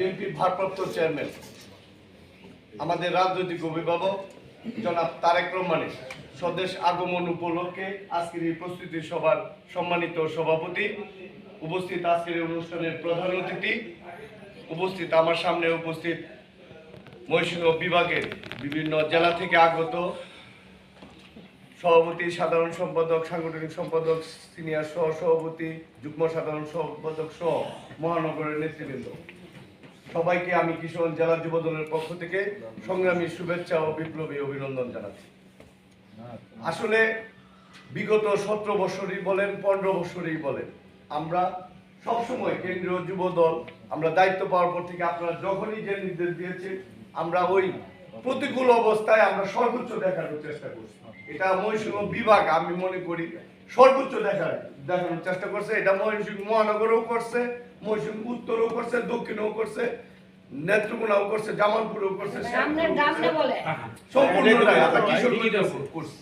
বিএনপির ভারপ্রাপ্ত চেয়ারম্যান, আমাদের রাজনৈতিক অভিভাবক জনাব তারেক রহমানের স্বদেশ আগমন উপলক্ষে আজকের এই প্রস্তুতি সভার সম্মানিত সভাপতি উপস্থিত আজকের অনুষ্ঠানের প্রধান অতিথি উপস্থিত আমার সামনে উপস্থিত ময়ূরসিংহ বিভাগের বিভিন্ন জেলা থেকে আগত সভাপতি, সাধারণ সম্পাদক, সাংগঠনিক সম্পাদক, সিনিয়র সহ সভাপতি যুগ্ম সাধারণ সম্পাদক সহ মহানগরের নেতৃবৃন্দ। সবাইকে আমি কিশোরগঞ্জ জেলা যুব দলের পক্ষ থেকে সংগ্রামী শুভেচ্ছা ও বিপ্লবী অভিনন্দন জানাচ্ছি। আসলে বিগত সতেরো বছরই বলেন, পনেরো বছরই বলেন, আমরা সবসময় কেন্দ্রীয় যুব দল, আমরা দায়িত্ব পাওয়ার পর থেকে আপনারা যখনই যে নির্দেশ দিয়েছে আমরা ওই প্রতিকূল অবস্থায় আমরা সর্বোচ্চ দেখানোর চেষ্টা করছি। এটা মহীশূর বিভাগ আমি মনে করি সর্বোচ্চ দেখার দেখানোর চেষ্টা করছে। এটা মহীশূর মহানগরও করছে মহীশূর উত্তরও করছে দক্ষিণেও করছে নেত্রকোনাও করছে জামালপুরেও করছে। আপনার গ্রামটা বলে। সম্পূর্ণটাই আমরা কিশোরগঞ্জে করছি।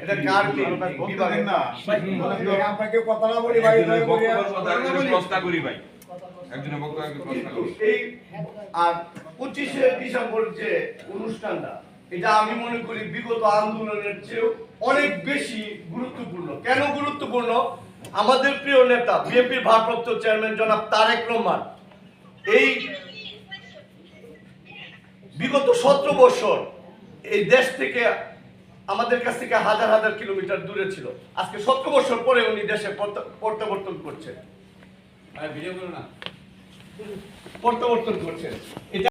এটা কার বিভাগের না। আপনাকে কথা না বলি ভাই। এই আর পঁচিশে ডিসেম্বর যে অনুষ্ঠানটা এটা আমি মনে করি বিগত আন্দোলনের চেয়েও অনেক বেশি গুরুত্বপূর্ণ। কেন গুরুত্বপূর্ণ? আমাদের প্রিয় নেতা বিএনপির ভারপ্রাপ্ত চেয়ারম্যান জনাব তারেক রহমান এই বিগত সতেরো বছর এই দেশ থেকে আমাদের কাছ থেকে হাজার হাজার কিলোমিটার দূরে ছিল। আজকে সতেরো বছর পরে উনি দেশে প্রত্যাবর্তন করছেন। প্রত্যাবর্তন করছেন। এটা